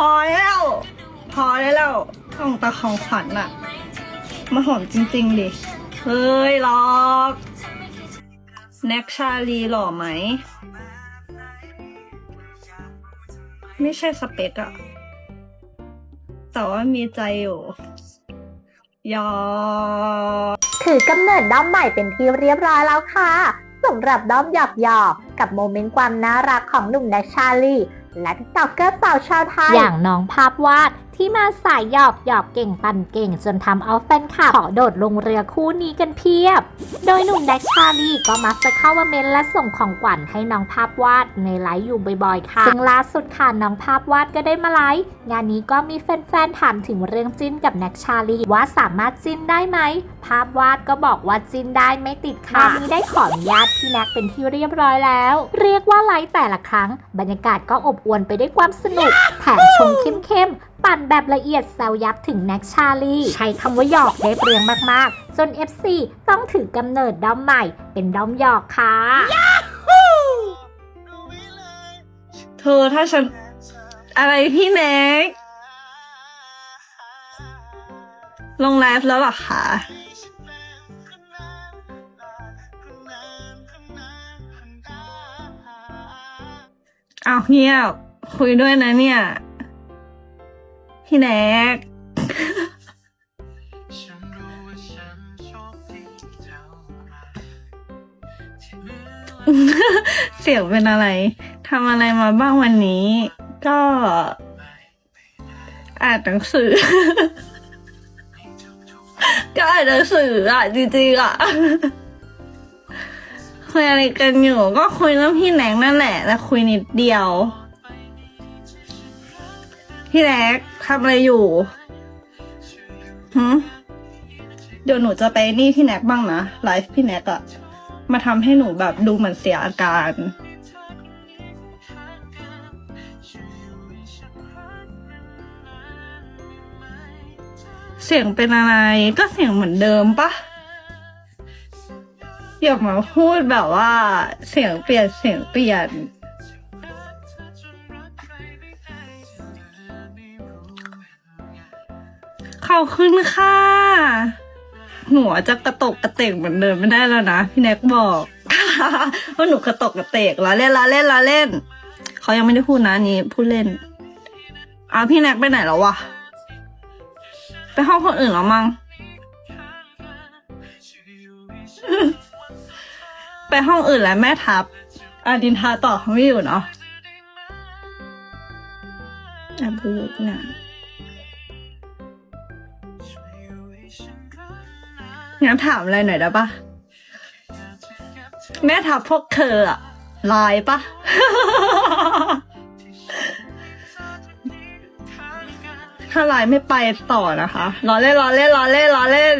พอแล้ว พอได้แล้วของตาของขวัญอะมาหอมจริง ๆ ดิ เฮ้ยหรอกแน็กชาลีหล่อไหม ไม่ใช่สเปกอะแต่ว่ามีใจอยู่ ยอ ถือกำเนิดด้อมใหม่เป็นที่เรียบร้อยแล้วค่ะสำหรับด้อมหยอกหยอกๆกับโมเมนต์ความน่ารักของหนุ่มแนชชาลี และติ๊กต็อกเกอร์สาวชาวไทย อย่างน้องภาพวาด ที่มาสายหยอกหยอกเก่งปั่นเก่ง จนทำเอาแฟนคลับขอโดดลงเรือคู่นี้กันเพียบ โดยหนุ่มแดกชาลีก็มักจะเข้ามาเมนและส่งของขวัญให้น้องภาพวาดในไลฟ์อยู่บ่อยๆ ค่ะ ซึ่งล่าสุดค่ะน้องภาพวาดก็ได้มาไลฟ์งานนี้ก็มีแฟนๆถามถึงเรื่องจิ้นกับแน็กชาลีว่าสามารถจิ้นได้ไหมภาพวาดก็บอกว่าจิ้นได้ไม่ติดค่ะงานนี้ได้ขออนุญาตพี่แน็กเป็นที่เรียบร้อยแล้ว เรียกว่าไลฟ์แต่ละครั้ง บรรยากาศก็อบอวลไปด้วยความสนุกแถมชงเข้มๆปั่นแบบละเอียดแซวยับถึงแน็กชาลีใช้คำว่าหยอกได้เปลืองมากๆ จน FC ต้องถือกำเนิดด้อมใหม่ เป็นด้อมหยอกค่ะ เธอถ้าฉัน อะไรพี่แน็กลงไลฟ์แล้วหรอคะเอาเงียบคุยด้วยนะเนี่ย พี่แน็กฉันรู้ว่าฉันโชคดีเท่าไหร่ที่เมื่อเสียงเป็นอะไรทำอะไรมาบ้างวันนี้ ก็อ่านหนังสือ ก็อ่านหนังสืออะจริงๆอะคุยอะไรกันอยู่ ก็คุยเรื่องพี่แหนงนั่นแหละแต่คุยนิดเดียว พี่แหนกทำอะไรอยู่หืเดี๋ยวหนูจะไปนี่พี่แนกบ้างนะไลฟ์พี่แนกอะมาทำให้หนูแบบดูเหมือนเสียอาการ เสียงเป็นอะไรก็เสียงเหมือนเดิมปะอย่ามาพูดแบบว่า เสียงเปลี่ยนเสียงเปลี่ยน ขอบคุณค่ะ หัวจะกระตกกระเตกเหมือนเดิมไม่ได้แล้วนะ พี่แน็กบอกว่าหนูกระตกกระเตกล้อเล่นล้อเล่นล้อเล่นเขายังไม่ได้พูดนะอันนี้พูดเล่นอ้าวพี่แน็กไปไหนแล้ววะไปห้องคนอื่นแล้วมั้งไปห้องอื่นแล้วแม่ทับอาดินทาต่อเขาไม่อยู่เนาะอาบูเนี่ย งั้นถามอะไรหน่อยได้ปะแม่ทับพวกเธออะลายปะ ถ้าไลน์ไม่ไปต่อนะคะล้อเล่นล้อเล่นล้อเล่นล้อเล่น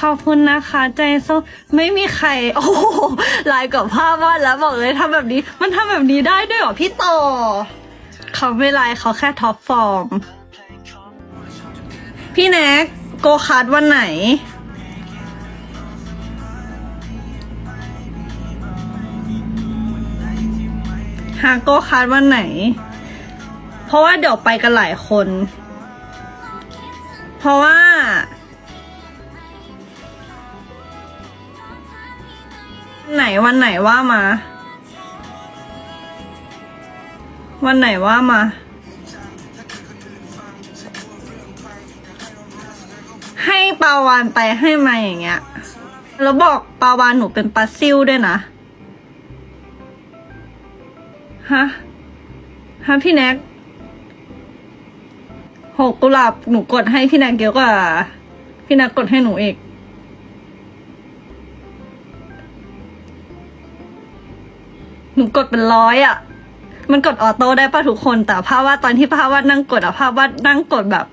ขอบคุณนะคะ ใจส้ไม่มีใคร โอ้ลน์กับภาพวาดแล้วบอกเลยทำแบบนี้ มันทำแบบนี้ได้ด้วยหรอพี่ต่อ เขาไม่ลน์เขาแค่ท็อปฟอร์ม พี่แน็กโกคัดวันไหน หาโกคัดวันไหน เพราะว่าเดี๋ยวไปกันหลายคน เพราะว่า ไหนวันไหนว่ามา วันไหนว่ามาให้ปาวานไปให้มาอย่างเงี้ย แล้วบอกปาวานหนูเป็นปลาซิวด้วยนะ ฮะ ฮะพี่แน็กหกกุหลาบหนูกดให้พี่แนกเยอะกว่า พี่แนกกดให้หนูอีกหนูกดเป็นร้อยอะ่ะ มันกดออโต้ได้ป่ะทุกคน แต่ภาพว่าตอนที่ภาพว่านั่งกดอะภาพว่านั่งกดแบบ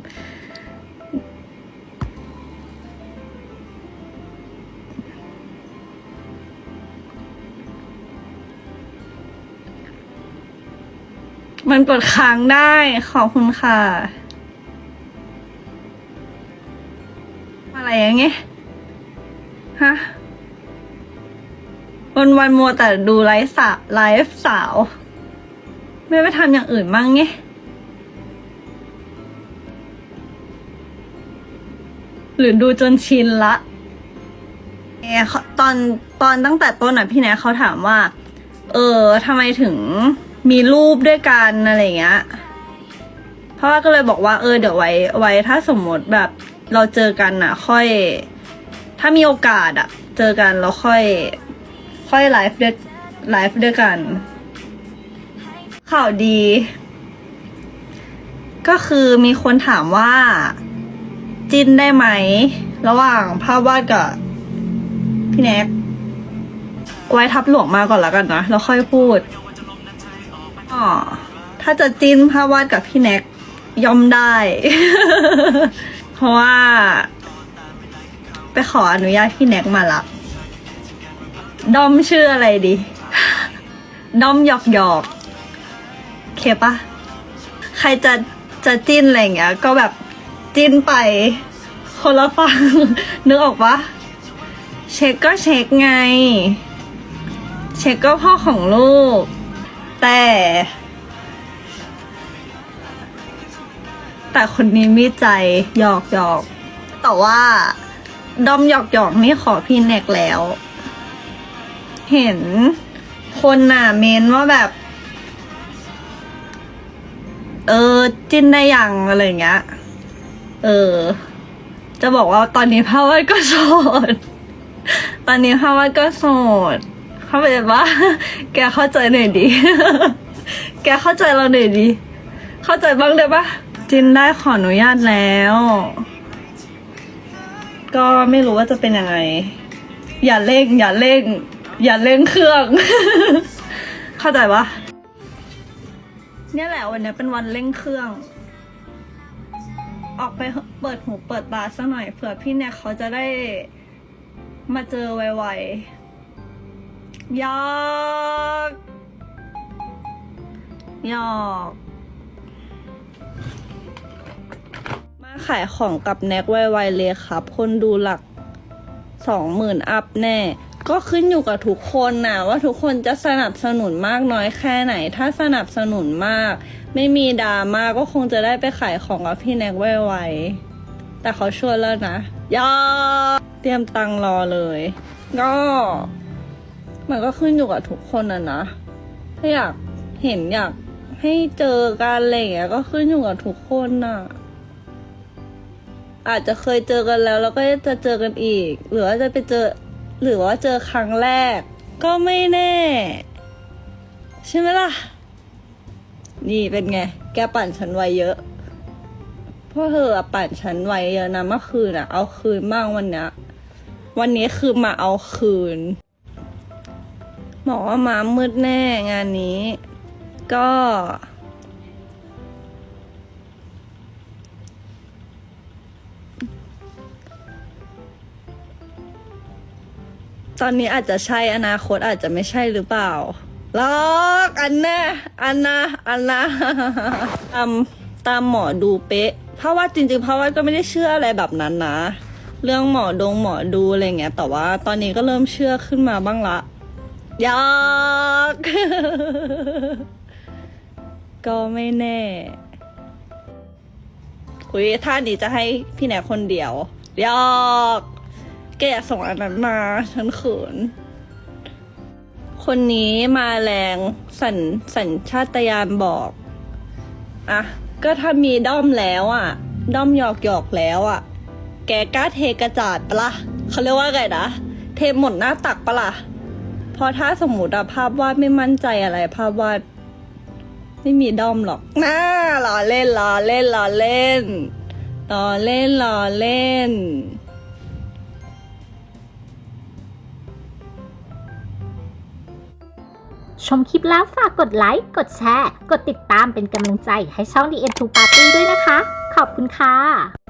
มันกดค้างได้ ขอบคุณค่ะ อะไรอย่างเงี้ยฮะวันวันมัวแต่ดูไลฟ์สาวไลฟ์สาว ไม่ไปทำอย่างอื่นมั่งไงหรือดูจนชินละเออเขาตอนตอนตั้งแต่ต้นอะพี่แนทเขาถามว่า เออทำไมถึง มีรูปด้วยกันอะไรเงี้ยพ่อก็เลยบอกว่าเออเดี๋ยวไว้ไว้ถ้าสมมติแบบเราเจอกันอะค่อย ถ้ามีโอกาสอะเจอกันแล้วค่อย ค่อยไลฟ์ด้วยไลฟ์ด้วยกัน ข่าวดี ก็คือมีคนถามว่า จินได้ไหม ระหว่างภาพวาดกับพี่แน็กไว้ทับหลวงมาก่อนแล้วกันนะ แล้วค่อยพูด อ๋อถ้าจะจิ้นภาพวาดกับพี่แน็กยอมได้ เพราะว่า ไปขออนุญาตพี่แน็กมาละดอมชื่ออะไรดี ดอมหยอกหยอกเคปะใครจะจะจิ้นอะไรเงี้ย ก็แบบจิ้นไปคนละฟัง นึกออกปะเช็คก็เช็คไง เช็คก็พ่อของลูก แต่ แต่คนนี้มีใจหยอกหยอกแต่ว่า ดอมหยอกหยอกนี่ขอพี่แนกแล้ว เห็นคนน่ะ เมนว่าแบบ เออ จิ้นได้ยังอะไรเงี้ย เออ จะบอกว่าตอนนี้พาวัดก็โสด ตอนนี้พาวัดก็โสด เข้าใจปะแกเข้าใจหน่อยดิแกเข้าใจเราหน่อยดิเข้าใจบ้างได้ปะจินได้ขออนุญาตแล้ว ก็ไม่รู้ว่าจะเป็นยังไง อย่าเร่ง อย่าเร่ง อย่าเร่งเครื่อง เข้าใจปะเนี่ยแหละวันนี้เป็นวันเร่งเครื่อง ออกไปเปิดหูเปิดตาสักหน่อยเผื่อพี่เนี่ยเขาจะได้มาเจอไวๆ ยอกยอกมาขายของกับแน็กไวๆเลยครับ คนดูหลักสองหมื่นอัพแน่ ก็ขึ้นอยู่กับทุกคนนะว่าทุกคนจะสนับสนุนมากน้อยแค่ไหน ถ้าสนับสนุนมาก ไม่มีดราม่าก็คงจะได้ไปขายของกับพี่แน็กไวๆแต่เขาชวนแล้วนะยอเตรียมตังรอเลย ก็ มันก็ขึ้นอยู่กับทุกคนนะนะ ถ้าอยากเห็นอยากให้เจอกันอะไรอย่างเงี้ยก็ขึ้นอยู่กับทุกคนน่ะ อาจจะเคยเจอกันแล้ว แล้วก็จะเจอกันอีก หรือว่าจะไปเจอ หรือว่าเจอครั้งแรก ก็ไม่แน่ ใช่ไหมล่ะ นี่เป็นไง แกปั่นฉันไว้เยอะเพราะเธอปั่นฉันไว้เยอะนะเมื่อคืนอะเอาคืนบ้างวันเนี้ยวันนี้คือมาเอาคืน บอกว่ามามืดแน่งานนี้ ก็ ตอนนี้อาจจะใช่อนาคตอาจจะไม่ใช่หรือเปล่าล็อกอันแน่อันนะอันนะตามตามหมอดูเป๊ะเพราะว่าจริงๆเพราะว่าก็ไม่ได้เชื่ออะไรแบบนั้นนะ เรื่องหมอดงหมอดูอะไรเงี้ยแต่ว่าตอนนี้ก็เริ่มเชื่อขึ้นมาบ้างละ ยากก็ไม่แน่คุยท่านี้จะให้พี่แหนคนเดียวยอกแกอย่าส่งอันนั้นมาฉันเขินคนนี้มาแรงสัญสัญชาตญาณบอกอะก็ถ้ามีด้อมแล้วอะ ด้อมหยอกหยอกแล้วอะ แกกล้าเทกระจาดปะละ่ะเขาเรียกว่าไงนะ เทหมดหน้าตักปะละ่ะ เพราะถ้าสมมติอะภาพวาดไม่มั่นใจอะไร ภาพวาดไม่มีด้อมหรอกน่าล้อเล่นล้อเล่นล้อเล่นล้อเล่นล้อเล่นชมคลิปแล้วฝากกดไลค์ กดแชร์ กดติดตามเป็นกำลังใจให้ช่อง The End to Party ด้วยนะคะ ขอบคุณค่ะ